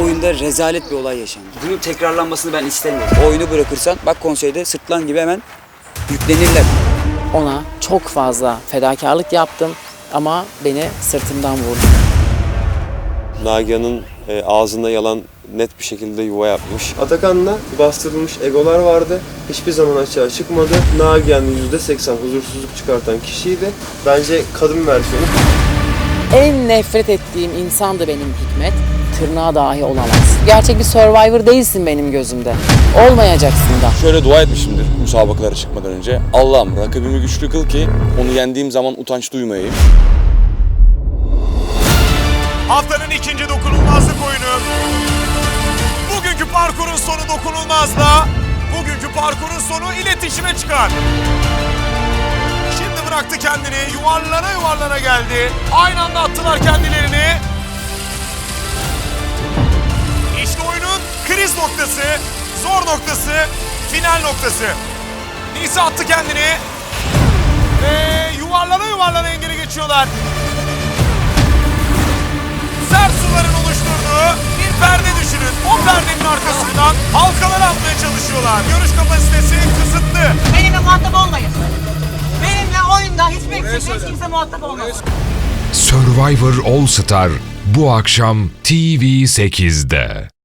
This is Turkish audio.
oyunda rezalet bir olay yaşandı. Bunun tekrarlanmasını ben istemiyorum. O oyunu bırakırsan bak konseyde sırtlan gibi hemen yüklenirler. Ona çok fazla fedakarlık yaptım ama beni sırtımdan vurdu. Nagihan'ın e, ağzında yalan net bir şekilde yuva yapmış. Atakan'la bastırılmış egolar vardı. Hiçbir zaman açığa çıkmadı. Nagihan %80 huzursuzluk çıkartan kişiydi. Bence kadın versiyonu. En nefret ettiğim insan da benim Hikmet. Tırnağa dahi olamaz. Gerçek bir survivor değilsin benim gözümde. Olmayacaksın da. Şöyle dua etmişimdir müsabakalara çıkmadan önce. Allah'ım rakibimi güçlü kıl ki onu yendiğim zaman utanç duymayayım. Haftanın ikinci dokunulmazlık oyunu. Bugünkü parkurun sonu dokunulmazla. Bugünkü parkurun sonu iletişime çıkar. Şimdi bıraktı kendini. Yuvarlana yuvarlana geldi. Aynı anda attılar kendilerini. Kriz noktası, zor noktası, final noktası. Nisa attı kendini. Ve yuvarlana yuvarlana engeli geçiyorlar. Sert suların oluşturduğu bir perde düşünün. O perdenin arkasından halkalar atmaya çalışıyorlar. Görüş kapasitesi kısıtlı. Benimle muhatap olmayın. Benimle oyunda hiçbir eksik hiç kimse muhatap olmasın. Survivor All Star bu akşam TV8'de.